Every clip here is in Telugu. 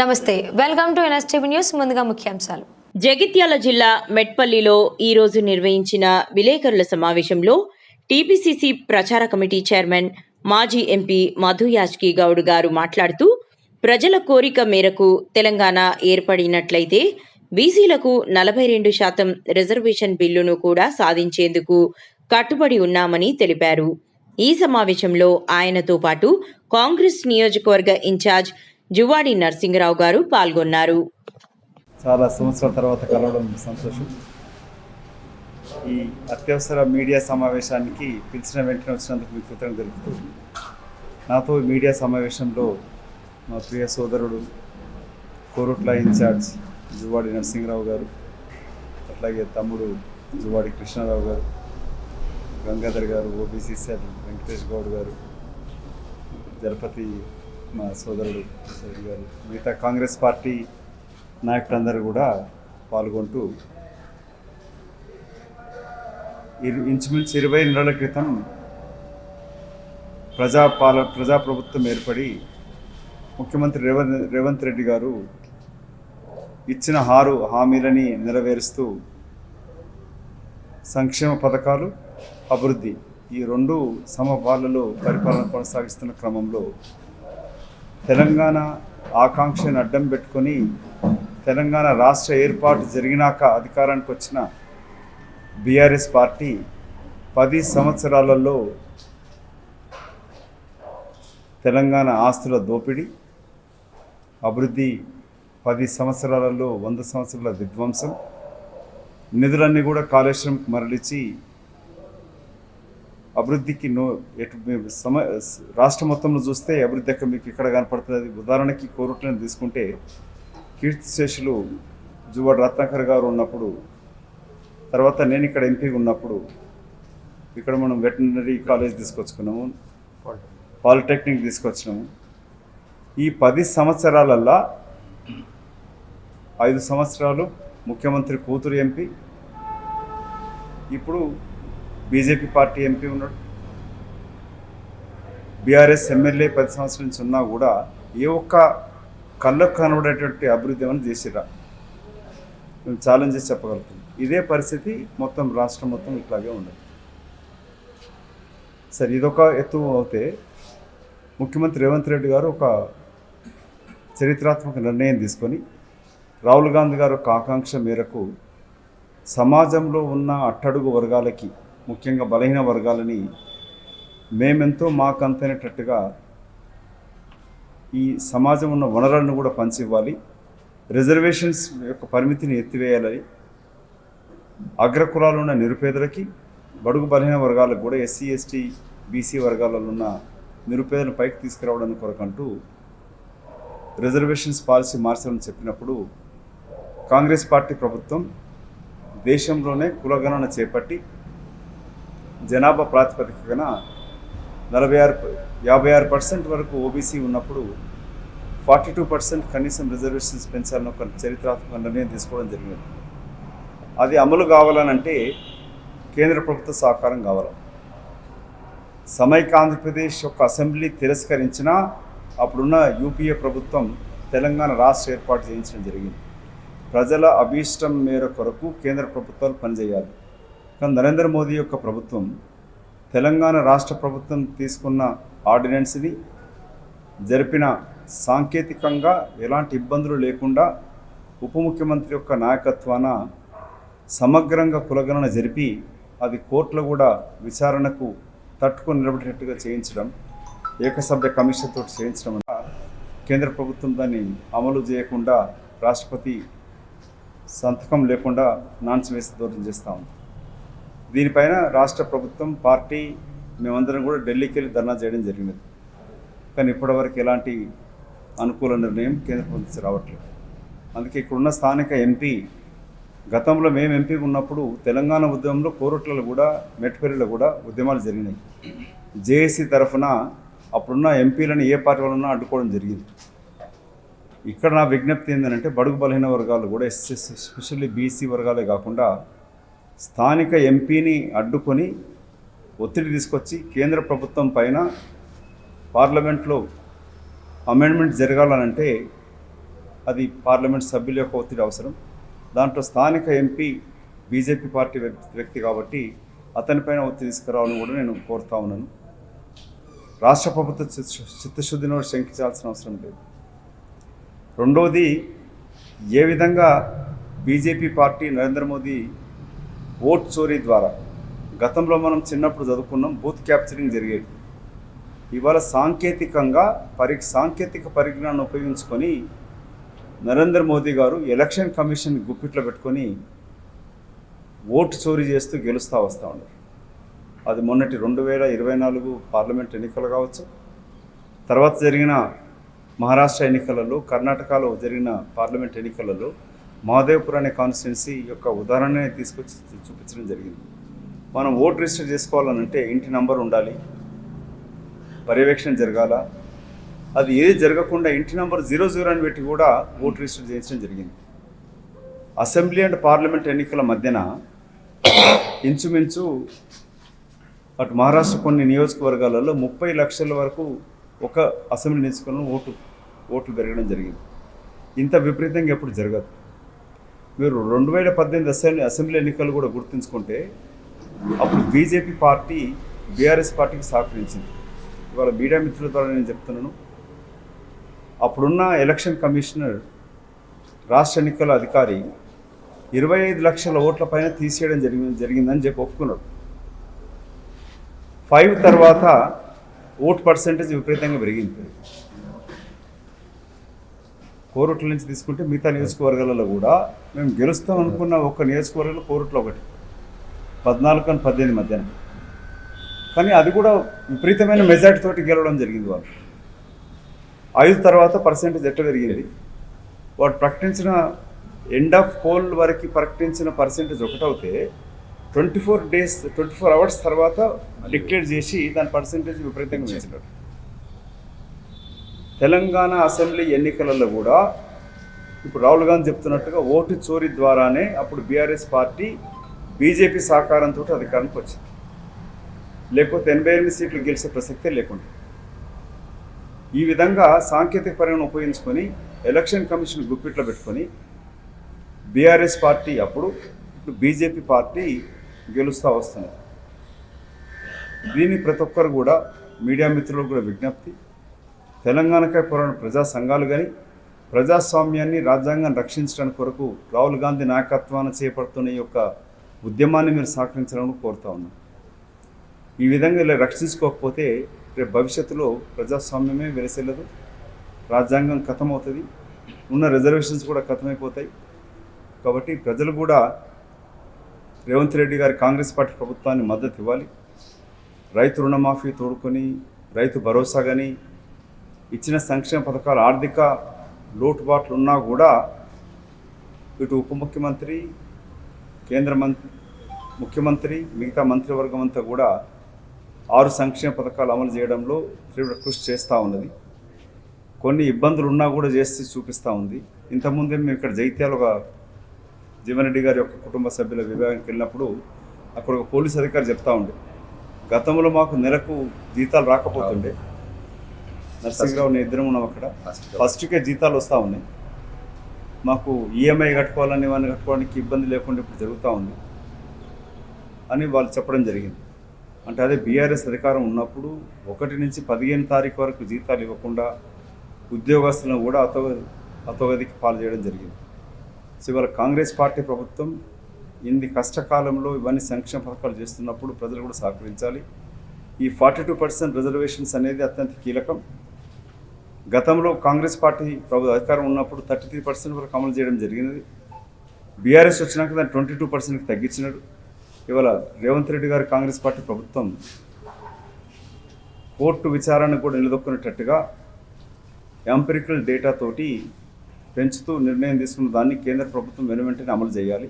నమస్తే వెల్కమ్ టు ఎన్ఎస్టీవీ న్యూస్ ముందుగా ముఖ్యాంశాలు. జగిత్యాల జిల్లా మెట్పల్లిలో ఈ రోజు నిర్వహించిన విలేకరుల సమావేశంలో టీపీసీసీ ప్రచార కమిటీ చైర్మన్ మాజీ ఎంపీ మధు యాజ్కి గౌడ్ గారు మాట్లాడుతూ ప్రజల కోరిక మేరకు తెలంగాణ ఏర్పడినట్లయితే బీసీలకు నలభై రెండు శాతం రిజర్వేషన్ బిల్లును కూడా సాధించేందుకు కట్టుబడి ఉన్నామని తెలిపారు. ఈ సమావేశంలో ఆయనతో పాటు కాంగ్రెస్ నియోజకవర్గ ఇన్ఛార్జ్ జువాడి నరసింహరావు గారు పాల్గొన్నారు. చాలా సంవత్సరాల తర్వాత కలవడం సంతోషం. ఈ అత్యవసర మీడియా సమావేశానికి పిలిచిన వెంటనే వచ్చినందుకు మీకు కృతజ్ఞత తెలుపుతూ నాతో మీడియా సమావేశంలో మా ప్రియ సోదరుడు కోరుట్ల ఇన్ఛార్జ్ జువాడి నరసింహరావు గారు అట్లాగే తమ్ముడు జువాడి కృష్ణారావు గారు గంగాధర్ గారు ఓబీసీ సార్ వెంకటేష్ గౌడ్ గారు జలపతి మా సోదరుడు గారు మిగతా కాంగ్రెస్ పార్టీ నాయకులందరూ కూడా పాల్గొంటూ ఇరు- ఇంచుమించు ఇరవై నెలల క్రితం ప్రజాపాల ప్రజాప్రభుత్వం ఏర్పడి ముఖ్యమంత్రి రేవంత్ రేవంత్ రెడ్డి గారు ఇచ్చిన హారు హామీలని నెరవేరుస్తూ సంక్షేమ పథకాలు అభివృద్ధి ఈ రెండు సమపాలలో పరిపాలన కొనసాగిస్తున్న క్రమంలో తెలంగాణ ఆకాంక్షను అడ్డం పెట్టుకొని తెలంగాణ రాష్ట్ర ఏర్పాటు జరిగినాక అధికారానికి వచ్చిన బీఆర్ఎస్ పార్టీ పది సంవత్సరాలలో తెలంగాణ ఆస్తుల దోపిడీ అభివృద్ధి పది సంవత్సరాలలో వంద సంవత్సరాల విధ్వంసం నిధులన్నీ కూడా కాళేశ్వరంకి మరలిచి అభివృద్ధికి నో ఎటు సమ రాష్ట్ర మొత్తంలో చూస్తే అభివృద్ధి ఎక్కడ మీకు ఇక్కడ కనపడుతుంది? ఉదాహరణకి కోరుట్లను తీసుకుంటే కీర్తిశేషులు జువాడు రత్నాకర్ గారు ఉన్నప్పుడు తర్వాత నేను ఇక్కడ ఎంపీగా ఉన్నప్పుడు ఇక్కడ మనం వెటనరీ కాలేజ్ తీసుకొచ్చుకున్నాము పాలిటెక్నిక్ తీసుకొచ్చినాము. ఈ పది సంవత్సరాలల్లా ఐదు సంవత్సరాలు ముఖ్యమంత్రి కూతురు ఎంపీ. ఇప్పుడు బీజేపీ పార్టీ ఎంపీ ఉన్నాడు. బీఆర్ఎస్ ఎమ్మెల్యే పది సంవత్సరాల నుంచి ఉన్నా కూడా ఏ ఒక్క కళ్ళకు కనబడేటువంటి అభివృద్ధి ఏమైనా చేసిరా మేము ఛాలెంజ్ చేసి చెప్పగలుగుతాం ఇదే పరిస్థితి మొత్తం రాష్ట్రం మొత్తం ఇట్లాగే ఉండదు సరే ఇదొక ఎత్తు అవుతే ముఖ్యమంత్రి రేవంత్ రెడ్డి గారు ఒక చరిత్రాత్మక నిర్ణయం తీసుకొని రాహుల్ గాంధీ గారు ఒక ఆకాంక్ష మేరకు సమాజంలో ఉన్న అట్టడుగు వర్గాలకి ముఖ్యంగా బలహీన వర్గాలని మేమెంతో మాకంతనేటట్టుగా ఈ సమాజం ఉన్న వనరులను కూడా పంచివ్వాలి. రిజర్వేషన్స్ యొక్క పరిమితిని ఎత్తివేయాలని అగ్రకులాలు ఉన్న నిరుపేదలకి బడుగు బలహీన వర్గాలకు కూడా ఎస్సీ ఎస్టీ బీసీ వర్గాలలో ఉన్న నిరుపేదలను పైకి తీసుకురావడానికి కొరకంటూ రిజర్వేషన్స్ పాలసీ మార్చాలని చెప్పినప్పుడు కాంగ్రెస్ పార్టీ ప్రభుత్వం దేశంలోనే కులగణన చేపట్టి జనాభా ప్రాతిపదికన నలభై ఆరు యాభై ఆరు పర్సెంట్ వరకు ఓబీసీ ఉన్నప్పుడు ఫార్టీ టూ పర్సెంట్ కనీసం రిజర్వేషన్స్ పెంచాలని ఒక చరిత్రాత్మక నిర్ణయం తీసుకోవడం జరిగింది. అది అమలు కావాలనంటే కేంద్ర ప్రభుత్వ సహకారం కావాలి. సమైక్య ఆంధ్రప్రదేశ్ యొక్క అసెంబ్లీ తిరస్కరించినా అప్పుడున్న యూపీఏ ప్రభుత్వం తెలంగాణ రాష్ట్ర ఏర్పాటు చేయించడం జరిగింది. ప్రజల అభీష్టం మేర కొరకు కేంద్ర ప్రభుత్వాలు పనిచేయాలి. కానీ నరేంద్ర మోదీ యొక్క ప్రభుత్వం తెలంగాణ రాష్ట్ర ప్రభుత్వం తీసుకున్న ఆర్డినెన్స్ని జరిపిన సాంకేతికంగా ఎలాంటి ఇబ్బందులు లేకుండా ఉప ముఖ్యమంత్రి యొక్క నాయకత్వాన సమగ్రంగా కులగణన జరిపి అది కోర్టులో కూడా విచారణకు తట్టుకొని నిలబడేటట్టుగా చేయించడం ఏకసభ్య కమిషన్తో చేయించడం వల్ల కేంద్ర ప్రభుత్వం దాన్ని అమలు చేయకుండా రాష్ట్రపతి సంతకం లేకుండా నాన్స్ వేసి దూరం చేస్తూ ఉంది. దీనిపైన రాష్ట్ర ప్రభుత్వం పార్టీ మేమందరం కూడా ఢిల్లీకి వెళ్ళి ధర్నా చేయడం జరిగినది. కానీ ఇప్పటివరకు ఎలాంటి అనుకూల నిర్ణయం కేంద్ర ప్రభుత్వం రావట్లేదు. అందుకే ఇక్కడున్న స్థానిక ఎంపీ గతంలో మేము ఎంపీ ఉన్నప్పుడు తెలంగాణ ఉద్యమంలో కోరుట్లలో కూడా మెట్పల్లిలో కూడా ఉద్యమాలు జరిగినాయి. జేఏసీ తరఫున అప్పుడున్న ఎంపీలను ఏ పార్టీ వాళ్ళన్నా అడ్డుకోవడం జరిగింది. ఇక్కడ నా విజ్ఞప్తి ఏంటంటే బడుగు బలహీన వర్గాలు కూడా ఎస్సీ ఎస్పెషల్లీ బీసీ వర్గాలే కాకుండా స్థానిక ఎంపీని అడ్డుకొని ఒత్తిడి తీసుకొచ్చి కేంద్ర ప్రభుత్వం పైన పార్లమెంట్లో అమెండ్మెంట్ జరగాలనంటే అది పార్లమెంట్ సభ్యుల యొక్క ఒత్తిడి అవసరం. దాంట్లో స్థానిక ఎంపీ బీజేపీ పార్టీ వ్యక్తి వ్యక్తి కాబట్టి అతనిపైన ఒత్తిడి తీసుకురావాలని కూడా నేను కోరుతా ఉన్నాను. రాష్ట్ర ప్రభుత్వ చిత్తశుద్ధిని కూడా శంకించాల్సిన అవసరం లేదు. రెండవది ఏ విధంగా BJP party Narendra Modi vote చోరీ ద్వారా. గతంలో మనం చిన్నప్పుడు చదువుకున్నాం బూత్ క్యాప్చరింగ్ జరిగేది. ఇవాళ సాంకేతికంగా పరి సాంకేతిక పరిజ్ఞానం ఉపయోగించుకొని నరేంద్ర మోదీ గారు ఎలక్షన్ కమిషన్ గుప్పిట్లో పెట్టుకొని ఓటు చోరీ చేస్తూ గెలుస్తూ వస్తూ ఉన్నారు. అది మొన్నటి రెండు వేల ఇరవై నాలుగు పార్లమెంట్ ఎన్నికలు కావచ్చు. తర్వాత జరిగిన మహారాష్ట్ర ఎన్నికలలో కర్ణాటకలో జరిగిన పార్లమెంట్ ఎన్నికలలో మహాదేవ్పూర్ అనే కాన్స్టిట్యున్సీ యొక్క ఉదాహరణని తీసుకొచ్చి చూపించడం జరిగింది. మనం ఓటు రిజిస్టర్ చేసుకోవాలనంటే ఇంటి నంబర్ ఉండాలి పర్యవేక్షణ జరగాల. అది ఏది జరగకుండా ఇంటి నంబర్ జీరో జీరో అని పెట్టి కూడా ఓటు రిజిస్టర్ చేయించడం జరిగింది. అసెంబ్లీ అండ్ పార్లమెంట్ ఎన్నికల మధ్యన ఇంచుమించు అటు మహారాష్ట్ర కొన్ని నియోజకవర్గాలలో ముప్పై లక్షల వరకు ఒక అసెంబ్లీ నియోజకవర్గంలో ఓటు ఓట్లు పెరగడం జరిగింది. ఇంత విపరీతంగా ఎప్పుడు జరగదు. మీరు రెండు వేల పద్దెనిమిది అసెంబ్లీ అసెంబ్లీ ఎన్నికలు కూడా గుర్తుంచుకుంటే అప్పుడు బీజేపీ పార్టీ బీఆర్ఎస్ పార్టీకి సహకరించింది. ఇవాళ మీడియా మిత్రుల ద్వారా నేను చెప్తున్నాను. అప్పుడున్న ఎలక్షన్ కమిషనర్ రాష్ట్ర ఎన్నికల అధికారి ఇరవై ఐదు లక్షల ఓట్ల పైన తీసేయడం జరిగింది జరిగిందని చెప్పి ఒప్పుకున్నాడు ఫైవ్ తర్వాత ఓట్ పర్సంటేజ్ విపరీతంగా పెరిగింది. కోరుట్ల నుంచి తీసుకుంటే మిగతా నియోజకవర్గాలలో కూడా మేము గెలుస్తాం అనుకున్న ఒక నియోజకవర్గంలో కోరుట్లో ఒకటి. పద్నాలుగు కానీ పద్దెనిమిది మధ్యాహ్నం కానీ అది కూడా విపరీతమైన మెజార్టీ తోటి గెలవడం జరిగింది వాళ్ళు. ఐదు తర్వాత పర్సెంటేజ్ ఎట్లా పెరిగింది? వాడు ప్రకటించిన ఎండ్ ఆఫ్ పోల్ వరకు ప్రకటించిన percentage ఒకటవుతే twenty four days twenty four hours తర్వాత డిక్లేర్ చేసి దాని పర్సెంటేజ్ విపరీతంగా పెంచినాడు తెలంగాణ అసెంబ్లీ ఎన్నికలలో కూడా ఇప్పుడు రాహుల్ గాంధీ చెప్తున్నట్టుగా ఓటు చోరీ ద్వారానే అప్పుడు బీఆర్ఎస్ పార్టీ బీజేపీ సహకారంతో అధికారానికి వచ్చింది. లేకపోతే ఎనభై ఎనిమిది సీట్లు గెలిచే ప్రసక్తే లేకుండా. ఈ విధంగా సాంకేతిక పరంగా ఉపయోగించుకొని ఎలక్షన్ కమిషన్ గుప్పిట్లో పెట్టుకొని బీఆర్ఎస్ పార్టీ అప్పుడు ఇప్పుడు బీజేపీ పార్టీ గెలుస్తూ వస్తుంది. దీన్ని ప్రతి ఒక్కరు కూడా మీడియా మిత్రులకు కూడా విజ్ఞప్తి. తెలంగాణకై పోరాడిన ప్రజా సంఘాలు కానీ ప్రజాస్వామ్యాన్ని రాజ్యాంగాన్ని రక్షించడానికి కొరకు రాహుల్ గాంధీ నాయకత్వాన్ని చేపడుతున్న ఈ యొక్క ఉద్యమాన్ని మీరు సహకరించాలని కోరుతా ఉన్నాను ఈ విధంగా ఇలా రక్షించుకోకపోతే రేపు భవిష్యత్తులో ప్రజాస్వామ్యమే వెలసెల్లదు రాజ్యాంగం ఖతమవుతుంది ఉన్న రిజర్వేషన్స్ కూడా ఖతమైపోతాయి కాబట్టి ప్రజలు కూడా రేవంత్ రెడ్డి గారి కాంగ్రెస్ పార్టీ ప్రభుత్వాన్ని మద్దతు ఇవ్వాలి. రైతు రుణమాఫీ తోడుకొని రైతు భరోసా కానీ ఇచ్చిన సంక్షేమ పథకాలు ఆర్థిక లోటుబాట్లు ఉన్నా కూడా ఇటు ఉప ముఖ్యమంత్రి కేంద్ర ముఖ్యమంత్రి మిగతా మంత్రివర్గం అంతా కూడా ఆరు సంక్షేమ పథకాలు అమలు చేయడంలో తీవ్ర కృషి చేస్తూ ఉన్నది. కొన్ని ఇబ్బందులు ఉన్నా కూడా చేసి చూపిస్తూ ఉంది. ఇంతకుముందే మేము ఇక్కడ జైత్యాల ఒక జీవన్రెడ్డి గారి యొక్క కుటుంబ సభ్యుల విభాగానికి వెళ్ళినప్పుడు అక్కడ ఒక పోలీస్ అధికారి చెప్తా ఉండే. గతంలో మాకు నెలకు జీతాలు రాకపోతుండే. నరసింహరావు నేను ఇద్దరం ఉన్నాం అక్కడ ఫస్ట్కే జీతాలు వస్తూ ఉన్నాయి. మాకు ఈఎంఐ కట్టుకోవాలని ఇవన్నీ కట్టుకోవడానికి ఇబ్బంది లేకుండా ఇప్పుడు జరుగుతూ ఉంది అని వాళ్ళు చెప్పడం జరిగింది. అంటే అదే బీఆర్ఎస్ అధికారం ఉన్నప్పుడు ఒకటి నుంచి పదిహేను తారీఖు వరకు జీతాలు ఇవ్వకుండా ఉద్యోగస్తులను కూడా అతో అతోగతికి పాలు చేయడం జరిగింది. సో ఇవాళ కాంగ్రెస్ పార్టీ ప్రభుత్వం ఇన్ని కష్టకాలంలో ఇవన్నీ సంక్షేమ పథకాలు చేస్తున్నప్పుడు ప్రజలు కూడా సహకరించాలి. ఈ ఫార్టీ టూ పర్సెంట్ రిజర్వేషన్స్ అనేది అత్యంత కీలకం. గతంలో కాంగ్రెస్ పార్టీ ప్రభు అధికారం ఉన్నప్పుడు థర్టీ త్రీ పర్సెంట్ వరకు అమలు చేయడం జరిగినది. బీఆర్ఎస్ వచ్చినాక దాన్ని ట్వంటీ టూ పర్సెంట్కి తగ్గించినాడు. ఇవాళ రేవంత్ రెడ్డి గారి కాంగ్రెస్ పార్టీ ప్రభుత్వం కోర్టు విచారణ కూడా నిలదొక్కునేటట్టుగా ఎంపెరికల్ డేటా తోటి పెంచుతూ నిర్ణయం తీసుకున్న దాన్ని కేంద్ర ప్రభుత్వం వెను వెంటనే అమలు చేయాలి.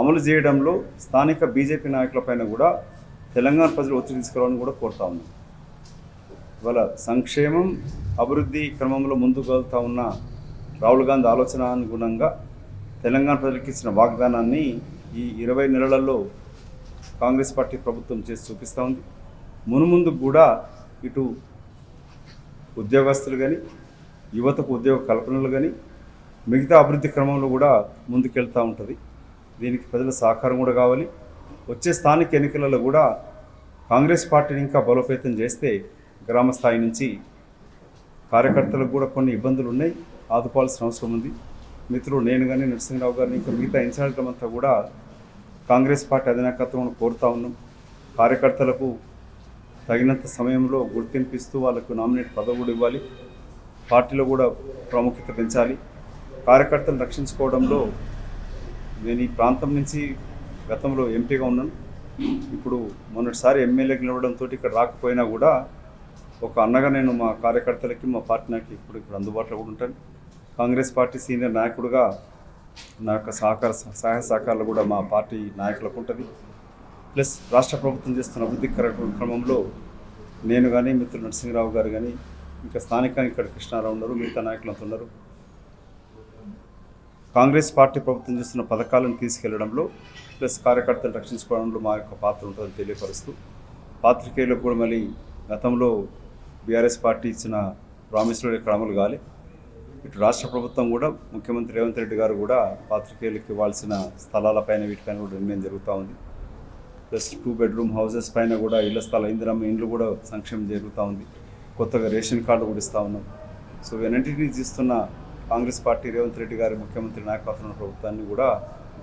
అమలు చేయడంలో స్థానిక బీజేపీ నాయకులపైన కూడా తెలంగాణ ప్రజలు ఒత్తిడి తీసుకురావాలని కూడా కోరుతా ఉన్నాం. ఇవాళ సంక్షేమం అభివృద్ధి క్రమంలో ముందుకు వెళ్తా ఉన్న రాహుల్ గాంధీ ఆలోచన అనుగుణంగా తెలంగాణ ప్రజలకు ఇచ్చిన వాగ్దానాన్ని ఈ ఇరవై నెలలలో కాంగ్రెస్ పార్టీ ప్రభుత్వం చేసి చూపిస్తూ ఉంది. మునుముందు కూడా ఇటు ఉద్యోగస్తులు కానీ యువతకు ఉద్యోగ కల్పనలు కానీ మిగతా అభివృద్ధి క్రమంలో కూడా ముందుకెళ్తూ ఉంటుంది. దీనికి ప్రజల సహకారం కూడా కావాలి. వచ్చే స్థానిక ఎన్నికలలో కూడా కాంగ్రెస్ పార్టీని ఇంకా బలోపేతం చేస్తే గ్రామ స్థాయి నుంచి కార్యకర్తలకు కూడా కొన్ని ఇబ్బందులు ఉన్నాయి. ఆదుకోవాల్సిన అవసరం ఉంది. మిత్రులు నేను కానీ నరసింహరావు గారిని ఇంకా మిగతా ఇన్ఛార్జ్లమంతా కూడా కాంగ్రెస్ పార్టీ అధినాయకత్వం కోరుతా ఉన్నాం. కార్యకర్తలకు తగినంత సమయంలో గుర్తింపిస్తూ వాళ్ళకు నామినేట్ పదవి కూడా ఇవ్వాలి. పార్టీలో కూడా ప్రాముఖ్యత పెంచాలి. కార్యకర్తలను రక్షించుకోవడంలో నేను ఈ ప్రాంతం నుంచి గతంలో ఎంపీగా ఉన్నాను. ఇప్పుడు మొన్నటిసారి ఎమ్మెల్యేకి నిలవడంతో ఇక్కడ రాకపోయినా కూడా ఒక అన్నగా నేను మా కార్యకర్తలకి మా పార్టీ నాకు ఇప్పుడు ఇక్కడ అందుబాటులో కూడా ఉంటాను. కాంగ్రెస్ పార్టీ సీనియర్ నాయకుడుగా నా యొక్క సహకార సహాయ సహకారాలు కూడా మా పార్టీ నాయకులకు ఉంటుంది. ప్లస్ రాష్ట్ర ప్రభుత్వం చేస్తున్న అభివృద్ధి క్రమంలో నేను కానీ మిత్రులు నరసింహరావు గారు కానీ ఇంకా స్థానికంగా ఇక్కడ కృష్ణారావు ఉన్నారు మిగతా నాయకులు ఉన్నారు. కాంగ్రెస్ పార్టీ ప్రభుత్వం చేస్తున్న పథకాలను తీసుకెళ్ళడంలో ప్లస్ కార్యకర్తలు రక్షించుకోవడంలో మా యొక్క పాత్ర ఉంటుందని తెలియపరుస్తూ పాత్రికేయులకు కూడా మళ్ళీ గతంలో బీఆర్ఎస్ పార్టీ ఇచ్చిన ప్రామిస్లో ఇక్కడ అమలు కాలే. ఇటు రాష్ట్ర ప్రభుత్వం కూడా ముఖ్యమంత్రి రేవంత్ రెడ్డి గారు కూడా పాత్రికేయులకు ఇవ్వాల్సిన స్థలాలపైన వీటిపైన కూడా నిర్ణయం జరుగుతూ ఉంది. ప్లస్ టూ బెడ్రూమ్ హౌసెస్ పైన కూడా ఇళ్ళ స్థల ఇందిరమ్మ ఇండ్లు కూడా సంక్షేమం జరుగుతూ ఉంది. కొత్తగా రేషన్ కార్డు కూడా ఇస్తూ ఉన్నాం. సో ఇవన్నింటినీ తీస్తున్న కాంగ్రెస్ పార్టీ రేవంత్ రెడ్డి గారి ముఖ్యమంత్రి నాయకత్వం ప్రభుత్వాన్ని కూడా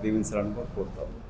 దీవించాలని కోరుతాము